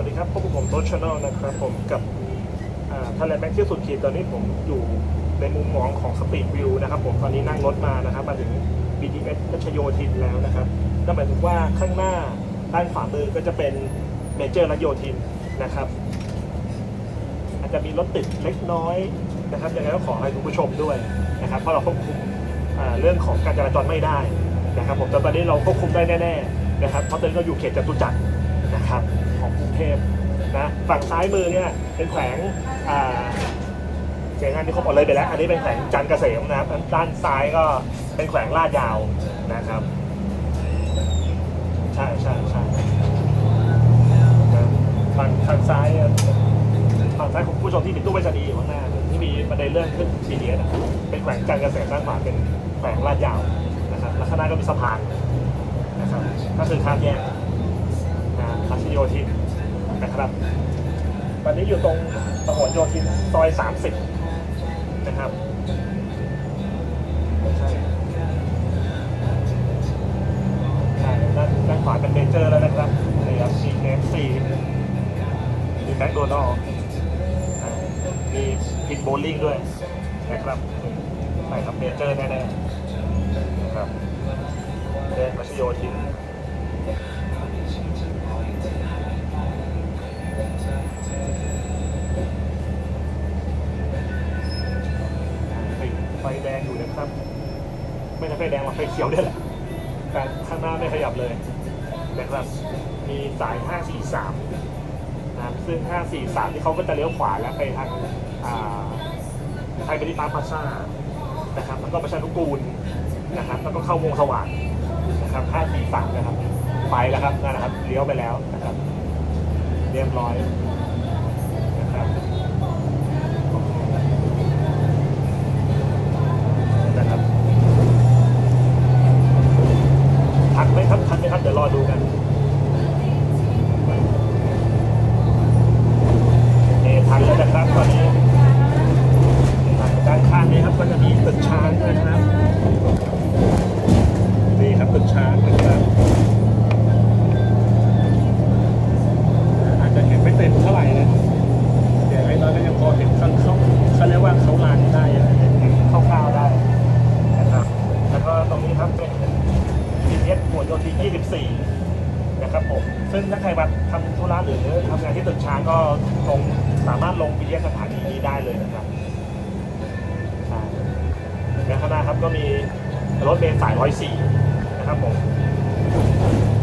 วัสดีครับพบกับผมโรชช n นอลนะครับผมกับทะเลแม็กที่สุดขีดตอนนี้ผมอยู่ในมุมมองของสปีดวิวนะครับผมตอนนี้นั่งรถมานะครับมาถึง BTS รัชโยธินแล้วนะครับก็หมายถึงว่าข้างหน้าด้านขวามือก็จะเป็นเมเจอร์รัชโยธินนะครับ อาจจะมีรถติดเล็กน้อยนะครับยังไงก็ขอให้คุณผู้ชมด้วยนะครับเพราะเราควบคุมเรื่องของการจราจรไม่ได้นะครับผมแต่ตอนนี้เราควบคุมได้แน่ๆนะครับเพราะตอนนี้เราอยู่เขตจตุจักร นะครับของกรุงเทพนะฝั่งซ้ายมือเนี่ยเป็นแขวงเสียงานที่ครบหมดเลยไปแล้ว อันนี้เป็นแขวงจันเกษมนะครับด้านซ้ายก็เป็นแขวงลาดยาวนะครับ ใช่ใช่ใช่ฝั่งทางซ้ายฝั่งซ้ายของผู้ชมที่มีตู้ไปรษณีย์อยู่ข้างหน้าที่มีบันไดเลื่อนขึ้นทีเดียนะเป็นแขวงจันเกษมด้านขวาเป็นแขวงลาดยาวนะครับแล้วข้างหน้าก็มีสะพานนะครับก็คือข้ามแยก รัชโยธินนะครับวันนี้อยู่ตรงพหลโยธินซอย 30 นะครับไม่ใช่ใช่ด้านด้านขวาเป็นเมเจอร์แล้วนะครับนี่ครับมีเอฟซีมีแบ็คโดนัลมีพิทโบลิ่งด้วยนะครับใส่ครับเมเจอร์แน่ๆนะครับเดนมัชโยธิน งอยู่นะครับ ไม่ใช่ไฟแดงหรอกไฟเขียวเนี่ยแหละแต่ข้างหน้าไม่ขยับเลยนะครับ มีสาย 543 นะครับ ซึ่ง 543 ที่เขาก็จะเลี้ยวขวาแล้วไปทางไทยเบริปาร์คพาซ่านะครับ แล้วก็ประชานุกูลนะครับ แล้วก็เข้าวงสว่างนะครับ 543 นะครับ ไปแล้วครับนั่นนะครับ เลี้ยวไปแล้วนะครับ เรียบร้อยนะครับ หัวโยธิน24 นะครับผม ซึ่งถ้าใครมาทำธุระหรือทำงานที่ตึกช้างก็ตรงสามารถลงไปเรียกสถานีนี้ได้เลยนะครับและข้างหน้าครับก็มีรถเมล์สาย 104 นะครับผม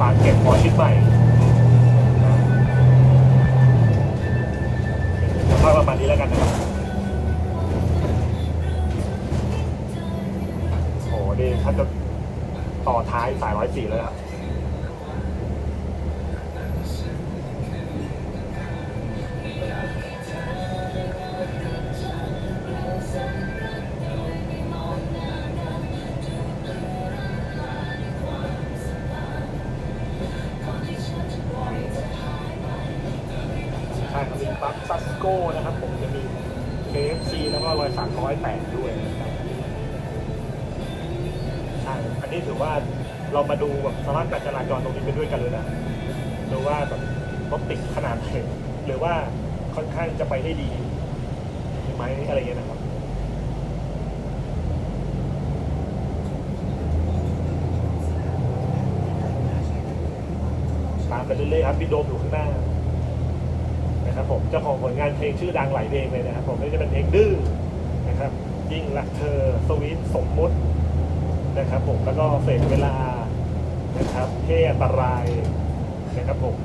ปากเกร็ดพอชิดใหม่ภาพประมาณนี้แล้วกันนะครับโอ้โหนี่ถ้าจะ ต่อท้ายสาย104เลยครับใช่ครับมีปั๊บซัสโก้นะครับ ผมจะมี KFC แล้วก็รอยสักร้อยแปดด้วย นะครับใช่อันนี้ถือว่าเรามาดูแบบสภาพการจราจรตรงนี้ไปด้วยกันเลยนะดูว่าแบบรถติดขนาดไหนหรือว่าค่อนข้างจะไปได้ดีไหมอะไรเงี้ยนะครับตามไปเรื่อยๆครับพี่โดมอยู่ข้างหน้านะครับผมเจ้าของผลงานเพลงชื่อดังหลายเพลงเลยนะครับผมไม่ว่าจะเป็นเพลงดื้อนะครับยิ่งรักเธอสวีทสมมุติ นะครับผมแล้วก็เฟดเวลานะครับเท่อันตรายนะครับผม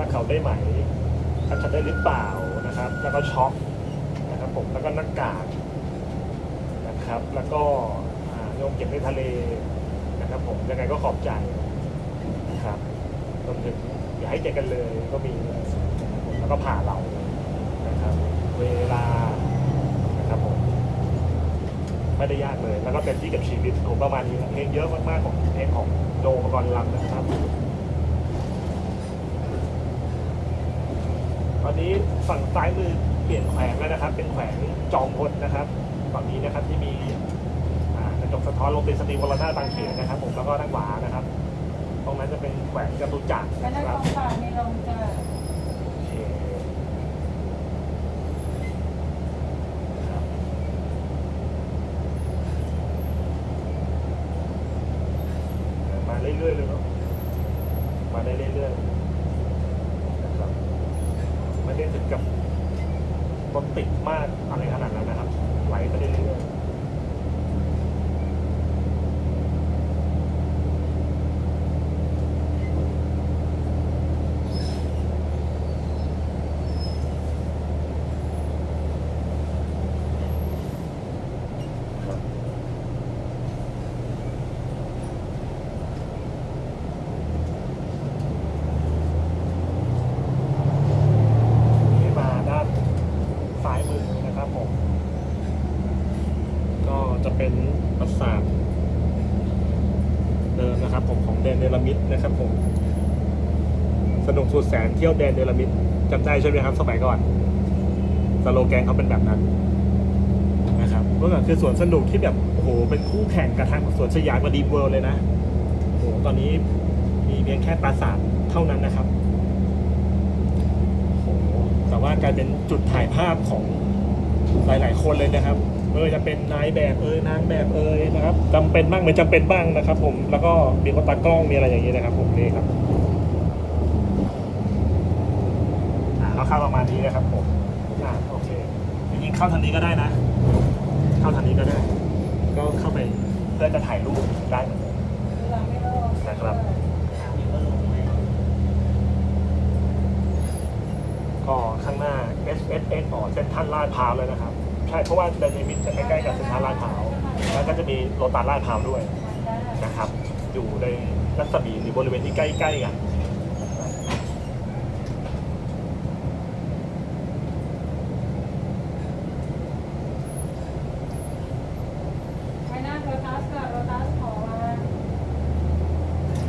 รักเขาได้ไหมรักฉันได้หรือเปล่านะครับ แล้วก็ช็อกนะครับผมแล้วก็หนักกากนะครับแล้วก็โยมเก็บในทะเลนะครับผมยังไงก็ขอบใจนะครับรวมถึงอย่าให้เจอกันเลยก็มีแล้วก็ผ่าเรานะครับ เวลา ไม่ได้ยากเลย แล้วก็เต็มที่กับชีวิตผมประมาณนี้เพลงเยอะมากๆของเพลงของโดมกรลำนะครับ ตอนนี้ฝั่งซ้ายมือเปลี่ยนแขวงแล้วนะครับ เป็นแขวงจอมพลนะครับฝั่งนี้นะครับที่มีกระจกสะท้อนลงเป็นสตรีวรนาถบางเขนนะครับ ผมแล้วก็ด้านขวานะครับ ตรงนั้นจะเป็นแขวงจตุจักรแล้วนะนั่นคตรัรบ เรื่อยๆเลยเนาะมาได้เรื่อย จะเป็นปราสาทเดิมนะครับผมของแดนเนลามิดนะครับผมสนุกสุดแสนเที่ยวแดนเนลามิดจำได้ใช่ไหมครับ สมัยก่อนสโลแกนเขาเป็นแบบนั้นนะครับเมื่อก่อนคือสวนสนุกที่แบบโอ้โหเป็นคู่แข่งกับทางสวนสยามกับดีเวิลด์เลยนะโอ้โหตอนนี้มีเพียงแค่ปราสาทเท่านั้นนะครับแต่ว่ากลายเป็นจุดถ่ายภาพของหลาย ๆ คนเลยนะครับ เออจะเป็นนายแบบเอยนางแบบเอยนะครับจำเป็นบ้างไม่จำเป็นบ้างนะครับ ผมแล้วก็มีคนตากล้องมีอะไรอย่างนี้นะครับ ผมนี่ครับอ่าเราเข้าประมาณนี้นะครับผมอ่าโอเคจริงๆเข้าทางนี้ก็ได้นะ เข้าทางนี้ก็ได้ ก็เข้าไปเพื่อจะถ่ายรูปได้เหมือนกันนะครับก็ข้างหน้า S S S อ๋อเซ็นทรัลลาดพร้าวเลยนะครับ ใช่เพราะว่าเดนิมิตจะใกล้ๆกับเซ็นทรัลลาดพร้าวแล้วก็จะมีโลตัสลาดพร้าวด้วยนะครับ อยู่ในรัศมีหรือบริเวณที่ใกล้ๆกัน ไปหน้าโรตัสค่ะโรตัสขอมา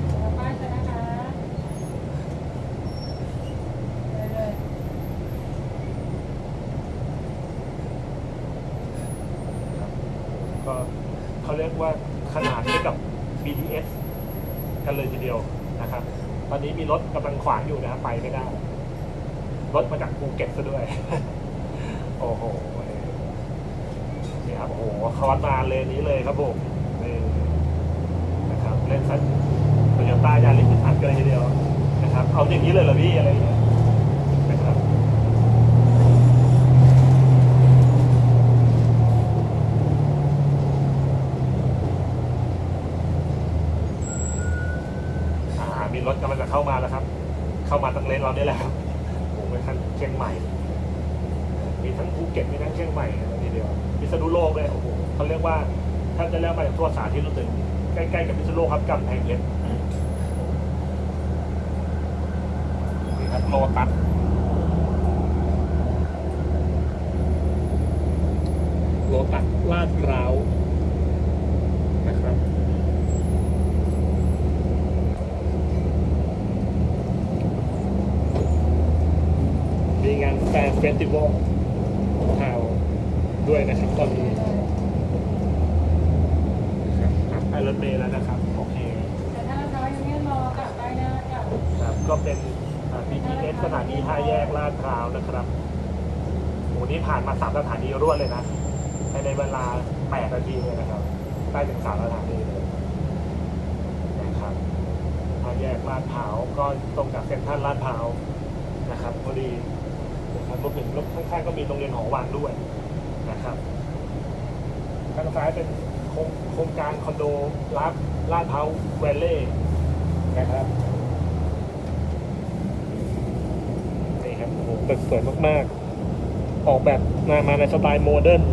เดี๋ยวป้ายจะนะคะเลยเลย ก็เขาเรียกว่าขนาดเทียบกับ BTS กันเลยทีเดียวนะครับ ตอนนี้มีรถกำลังขวางอยู่นะไปไม่ได้ รถมาจากภูเก็ตซะด้วย โอ้โหนี่ครับโอ้โหคอนมาเลนนี้เลยครับผมนี่นะครับเล่นสัตโตโยต้ายาริสอัดกันเลยทีเดียวนะครับ เอาอย่างนี้เลยเหรอพี่อะไรอย่างเงี้ยนะครับ อ่ามีรถกำลังจะเข้ามาแล้วครับ เข้ามาตั้งเล นเราเนี่ยแหละครับโอ้โหเป็นคันเชียงใหม่ มีทั้งภูเก็ตมีทั้งเชียงใหม่อะไรทีเดียวพิษณุโลกเลยโอ้โหเขาเรียกว่าถ้าจะเรียกมาจากทั่วสารที่รู้สึกใกล้ๆกับพิษณุโลกครับกำแพงเพชรนี่ครับโลตัสโลตัสลาดพร้าวนะครับ มีงานแฟนเฟสติวัลทาวด้วยนะครับตอนนี้นะครับครับไปรถเมล์แล้วนะครับ โอเคแต่ถ้าเรายังไม่รอกลับไปนะกลับครับก็เป็นอ่า BTS สถานีท่าแยกลาดพร้าวนะครับโหนี่ผ่านมาสามสถานีรวดเลยนะภายในเวลาแปดนาทีเลยนะครับได้ถึงสามสถานีเลยนะครับท่าแยกลาดพร้าวก็ตรงกับเซ็นทรัลลาดพร้าวนะครับพอดีนะค รับรวมถึงรถข้างๆก็มีโรงเรียนหอวังด้วยนะครับข้างซ้ายเป็นโครงงการคอนโดลาดลาดพร้าแวลเล่นะครับนี่ครับโอ้โหตึกสวยมากๆ ออกแบบมามาในสไตล์โมเดิร์น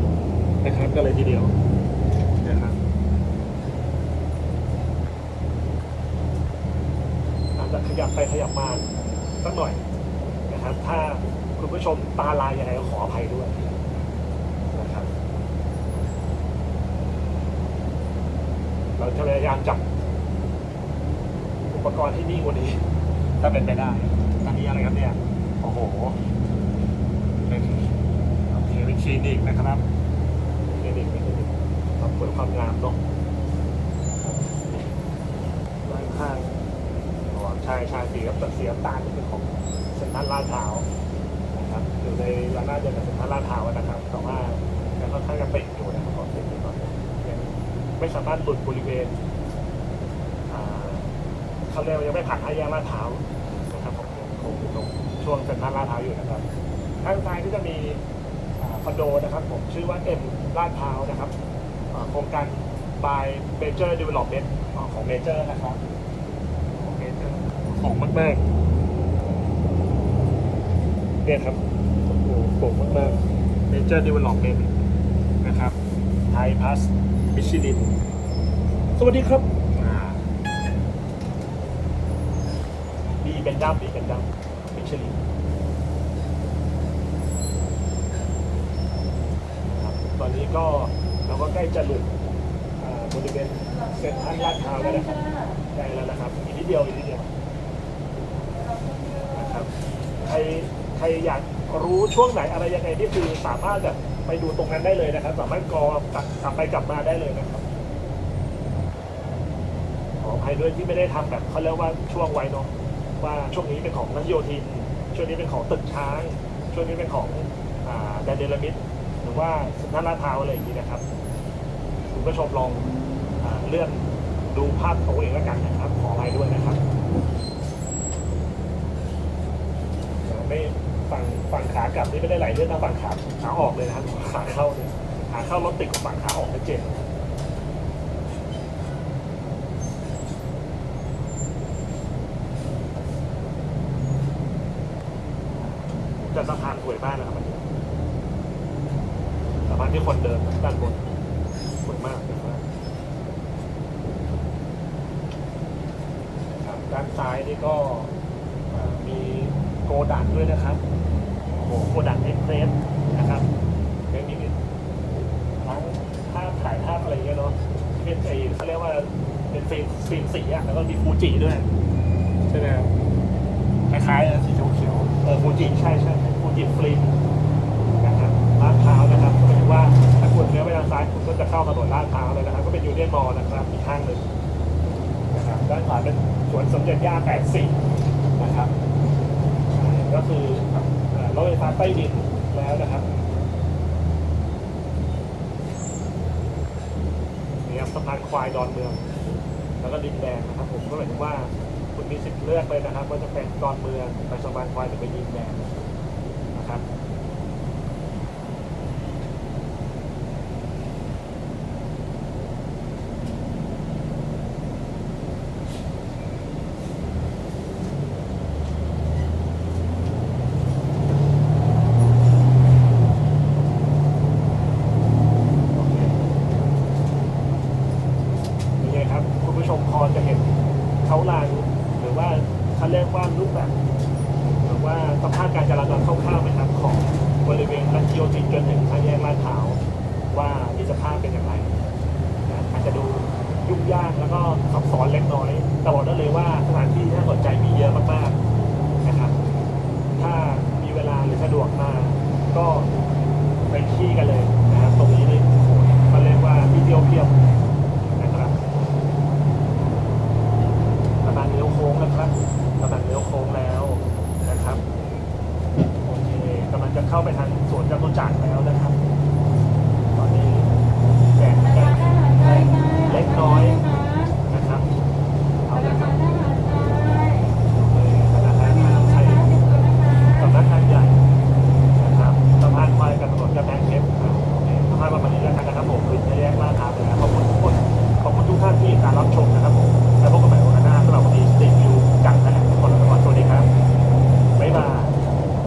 นะครับก็เลยทีเดียวนะครับอาจจะขยับไปขยับมาสักหน่อยนะครับถ้า คุณผู้ชมตาลายยังไงก็ขออภัยด้วยนะครับเราจะพยายามจับอุปกรณ์ที่นิ่กว่านี้ถ้าเป็นไปได้อันนี้อะไรครับเนี่ยโอ้โหเป็นโอเคเป็นคลินิกนะครับคลินิกเป็นคลินิกทำเปิดความงามเนาะครับด้านข้างอ๋อชายชายสีกับสีน้ำตาลเป็นของเซ็นทรัลลาดพร้าว อยู่ในร้านหน้าเดียวกับเซ็นทรัลาดพร้าวนะครับแต่ว่ายังค่อนข้างจะปิดอยู่นะครับขอปิดอยู่ก่อนยังไม่สามารถหลุดบริเวณอ่าเขาเรียกว่ายังไม่ผ่านห้าแยกลาดพร้าวนะครับผมคงอยู่ตรงช่วงเซ็นทรัลลาดพร้าวอยู่นะครับข้างซ้ายก็จะมีคอนโดนะครับผมชื่อว่าเอ็มลาดพร้าวนะครับโครงการ by Major Development ของ Major นะครับของ Major ของมากๆเนี่ยครับ โอ้โหผมมากๆ Major Development นะครับไทยพัสมิชลิน สวัสดีครับอ่าบีเป็นดัมบีเป็นดัมมิชลินครับตอนนี้ก็เราก็ใกล้จะหลุดอ่าบริเวณเซ็นทรัลลาดพร้าวแล้วนะครับใกล้แล้วนะครับอีกนิดเดียวอีกนิดเดียวนะครับใครใครอยาก รู้ช่วงไหนอะไรยังไงนี่คือสามารถแบบไปดูตรงนั้นได้เลยนะครับ สามารถกรอกลับกลับไปกลับมาได้เลยนะครับขออภัยด้วยที่ไม่ได้ทำแบบเขาเรียกว่าช่วงไวเนอะว่าช่วงนี้เป็นของนักโยธิน ช่วงนี้เป็นของตึกช้าง ช่วงนี้เป็นของอแดนเดลมิดหรือว่าสุนทรลาวอะไรอย่างนี้นะครับคุณผู้ชมลองอเลื่อนดูภาพของตัวเองแล้วกันนะครับ ขออภัยด้วยนะครับไม่ ฝั่งฝั่งขากลับนี่ไม่ได้ไหลเลื่อนทางฝั่งขาขาออกเลยนะครับขาเข้าเนี่ยขาเข้ารถติดกว่าฝั่งขาออกชัดเจนแต่สะพานสวยมากนะครับสะพานที่คนเดินด้านบนสวยมากสวยมากครับด้านซ้ายนี่ก็ โกดังด้วยนะครับโอ้โหโกดังเอ็กเพรสนะครับยังมีทั้งภาพถ่ายภาพอะไรเงี้ยเนาะเป็นไอเขาเรียกว่าเป็นฟิล์มฟิล์มสีอะแล้วก็มีฟูจิด้วยใช่ไหมคล้ายๆสีเขียวๆเออฟูจิใช่ใช่ฟูจิฟลิมนะครับลาดพร้าวนะครับก็หมายถึงว่าถ้าคุณเลี้ยวไปทางซ้ายคุณก็จะเข้าถนนลาดพร้าวเลยนะครับ ก็เป็นยูเนียนมอลล์นะครับอีกข้างหนึ่งนะครับด้านขวาเป็นสวนสมเด็จย่า84นะครับใช่ก็คือเอ่อรถไฟ้าใต้ดินแล้วนะครับนี่ครับสะพานควายดอนเมือง แล้วก็ดินแดงนะครับ ผมก็หมายถึงว่าคุณมีสิทธิ์เลือกเลยนะครับว่าจะเป็นดอนเมืองไปสะพานควายหรือไปดินแดงนะครับ โอเคเป็นไงครับ คุณผู้ชมพอจะเห็นเขาลางหรือว่าเขาเรียกว่ารูปแบบ หรือว่าสภาพการจราจรคร่าวๆไหมครับ ของบริเวณรัชโยธินจนถึงทางแยกลาดพร้าวว่ามีสภาพเป็นอย่างไรนะอาจจะดู ยุ่ยากแล้วก็ซับซ้อนเล็กน้อยแต่บอกได้เลยว่าสถานที่ที่น่าสนใจมีเยอะมากๆนะครับ ถ้ามีเวลาหรือสะดวกมาก็